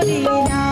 Dorina.